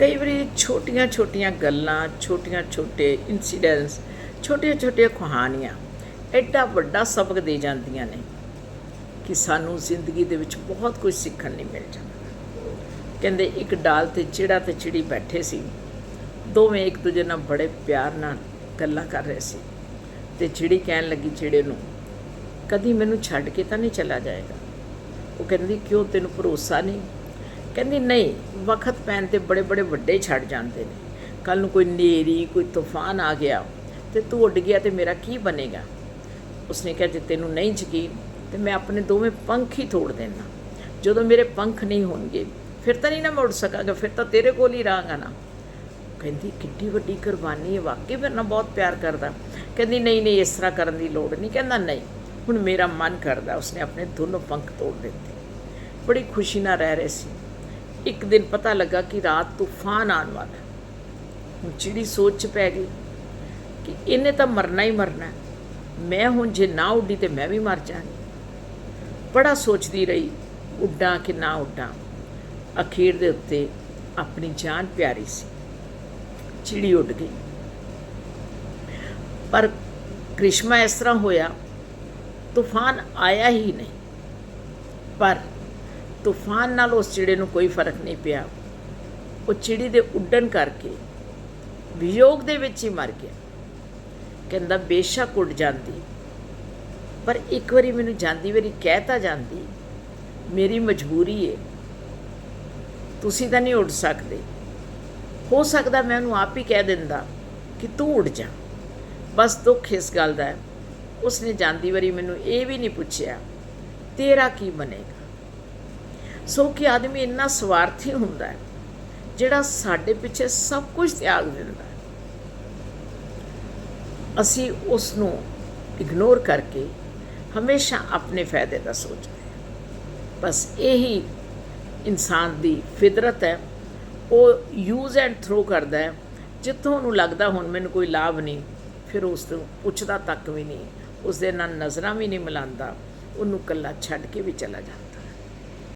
ਕਈ ਵਾਰੀ ਛੋਟੀਆਂ ਛੋਟੀਆਂ ਗੱਲਾਂ, ਛੋਟੀਆਂ ਛੋਟੇ ਇਨਸੀਡੈਂਟਸ ਛੋਟੀਆਂ ਛੋਟੀਆਂ ਕਹਾਣੀਆਂ ਐਡਾ ਵੱਡਾ ਸਬਕ ਦੇ ਜਾਂਦੀਆਂ ਨੇ ਕਿ ਸਾਨੂੰ ਜ਼ਿੰਦਗੀ ਦੇ ਵਿੱਚ ਬਹੁਤ ਕੁਝ ਸਿੱਖਣ ਲਈ ਮਿਲ ਜਾਂਦਾ। ਕਹਿੰਦੇ ਇੱਕ ਡਾਲ ਤੇ ਚਿੜਾ ਤੇ ਚਿੜੀ ਬੈਠੇ ਸੀ। ਦੋਵੇਂ ਇੱਕ ਦੂਜੇ ਨਾਲ ਬੜੇ ਪਿਆਰ ਨਾਲ ਗੱਲਾਂ ਕਰ ਰਹੇ ਸੀ। ਤੇ ਚਿੜੀ ਕਹਿਣ ਲੱਗੀ ਚਿੜੇ ਨੂੰ, ਕਦੀ ਮੈਨੂੰ ਛੱਡ ਕੇ ਤਾਂ ਨਹੀਂ ਚਲਾ ਜਾਏਗਾ? ਉਹ ਕਹਿੰਦੀ, ਕਿਉਂ? ਤੈਨੂੰ ਭਰੋਸਾ ਨਹੀਂ? ਕਹਿੰਦੀ, ਨਹੀਂ, ਵਕਤ ਪੈਣ ਤੇ ਬੜੇ ਬੜੇ ਵੱਡੇ ਛੱਡ ਜਾਂਦੇ ਨੇ। ਕੱਲ ਨੂੰ ਕੋਈ ਨੇਰੀ, ਕੋਈ ਤੂਫਾਨ ਆ ਗਿਆ ਤੇ ਤੂੰ ਉੱਡ ਗਿਆ ਤੇ ਮੇਰਾ ਕੀ ਬਣੇਗਾ? ਉਸਨੇ ਕਿਹਾ, ਜੇ ਤੈਨੂੰ ਨਹੀਂ ਯਕੀਨ, ਤੇ ਮੈਂ ਆਪਣੇ ਦੋਵੇਂ ਪੰਖ ਹੀ ਤੋੜ ਦੇਣਾ। ਜਦੋਂ ਮੇਰੇ ਪੰਖ ਨਹੀਂ ਹੋਣਗੇ, ਫਿਰ ਤਾਂ ਨਹੀਂ ਨਾ ਮੈਂ ਉੱਡ ਸਕਾਂਗਾ, ਫਿਰ ਤਾਂ ਤੇਰੇ ਕੋਲ ਹੀ ਰਹਾਂਗਾ ਨਾ। ਕਹਿੰਦੀ, ਕਿੱਡੀ ਵੱਡੀ ਕੁਰਬਾਨੀ ਹੈ, ਵਾਕਈ ਮੇਰੇ ਨਾਲ ਬਹੁਤ ਪਿਆਰ ਕਰਦਾ। ਕਹਿੰਦੀ, ਨਹੀਂ ਨਹੀਂ, ਇਸ ਤਰ੍ਹਾਂ ਕਰਨ ਦੀ ਲੋੜ ਨਹੀਂ। ਕਹਿੰਦਾ, ਨਹੀਂ, ਹੁਣ ਮੇਰਾ ਮਨ ਕਰਦਾ। ਉਸਨੇ ਆਪਣੇ ਦੋਨੋਂ ਪੰਖ ਤੋੜ ਦਿੱਤੇ। ਬੜੀ ਖੁਸ਼ੀ ਨਾਲ ਰਹਿ ਰਹੇ ਸੀ। ਇੱਕ ਦਿਨ ਪਤਾ ਲੱਗਾ ਕਿ ਰਾਤ ਤੂਫਾਨ ਆਉਣ ਵਾਲਾ ਹੈ। ਹੁਣ ਚਿੜੀ ਸੋਚ ਚ ਪੈ ਗਈ ਕਿ ਇਹਨੇ ਤਾਂ ਮਰਨਾ ਹੀ ਮਰਨਾ ਮੈਂ ਹੁਣ ਜੇ ਨਾ ਉੱਡੀ ਤੇ ਮੈਂ ਵੀ ਮਰ ਜਾਣੀ ਬੜਾ ਸੋਚਦੀ ਰਹੀ, ਉੱਡਾਂ ਕਿ ਨਾ ਉੱਡਾਂ। ਅਖੀਰ ਦੇ ਉੱਤੇ ਆਪਣੀ ਜਾਨ ਪਿਆਰੀ ਸੀ। ਚਿੜੀ ਉੱਡ ਗਈ। ਪਰ ਕ੍ਰਿਸ਼ਮਾ ਇਸ ਤਰ੍ਹਾਂ ਹੋਇਆ, ਤੂਫਾਨ ਆਇਆ ਹੀ ਨਹੀਂ। ਪਰ ਤੂਫਾਨ ਨਾਲ ਉਸ ਚਿੜੇ ਨੂੰ ਕੋਈ ਫ਼ਰਕ ਨਹੀਂ ਪਿਆ। ਉਹ ਚਿੜੀ ਦੇ ਉੱਡਣ ਕਰਕੇ ਵਿਯੋਗ ਦੇ ਵਿੱਚ ਹੀ ਮਰ ਗਿਆ। ਕਹਿੰਦਾ, ਬੇਸ਼ੱਕ ਉੱਡ ਜਾਂਦੀ। ਪਰ ਇੱਕ ਵਾਰੀ ਮੈਨੂੰ ਜਾਂਦੀ ਵਾਰੀ ਕਹਿ ਤਾਂ ਜਾਂਦੀ, ਮੇਰੀ ਮਜਬੂਰੀ ਏ। ਤੁਸੀਂ ਤਾਂ ਨਹੀਂ ਉੱਡ ਸਕਦੇ। ਹੋ ਸਕਦਾ ਮੈਂ ਉਹਨੂੰ ਆਪ ਹੀ ਕਹਿ ਦਿੰਦਾ ਕਿ ਤੂੰ ਉੱਡ ਜਾ। ਬਸ ਦੁੱਖ ਇਸ ਗੱਲ ਦਾ ਹੈ। ਉਸਨੇ ਜਾਂਦੀ ਵਾਰੀ ਮੈਨੂੰ ਇਹ ਵੀ ਨਹੀਂ ਪੁੱਛਿਆ, ਤੇਰਾ ਕੀ ਬਣੇਗਾ? ਸੋ ਕਿ ਆਦਮੀ ਇੰਨਾ ਸਵਾਰਥੀ ਹੁੰਦਾ ਹੈ, ਜਿਹੜਾ ਸਾਡੇ ਪਿੱਛੇ ਸਭ ਕੁਝ ਤਿਆਗ ਦਿੰਦਾ ਹੈ। ਅਸੀਂ ਉਸ ਨੂੰ ਇਗਨੋਰ ਕਰਕੇ ਹਮੇਸ਼ਾ ਆਪਣੇ ਫਾਇਦੇ ਦਾ ਸੋਚਦੇ ਹਾਂ। ਬਸ ਇਹੀ ਇਨਸਾਨ ਦੀ ਫਿਤਰਤ ਹੈ। ਉਹ ਯੂਜ਼ ਐਂਡ ਥਰੋ ਕਰਦਾ ਹੈ। ਜਿੱਥੋਂ ਉਹਨੂੰ ਲੱਗਦਾ ਹੁਣ ਮੈਨੂੰ ਕੋਈ ਲਾਭ ਨਹੀਂ, ਫਿਰ ਉਸ ਤੋਂ ਪੁੱਛਦਾ ਤੱਕ ਵੀ ਨਹੀਂ। ਉਸ ਦੇ ਨਾਲ ਨਜ਼ਰਾਂ ਵੀ ਨਹੀਂ ਮਿਲਾਉਂਦਾ। ਉਹਨੂੰ ਕੱਲਾ ਛੱਡ ਕੇ ਵੀ ਚਲਾ ਜਾਂਦਾ।